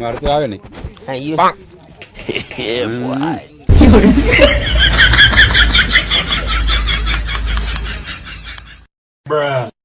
મારતું આવે ને Bruh.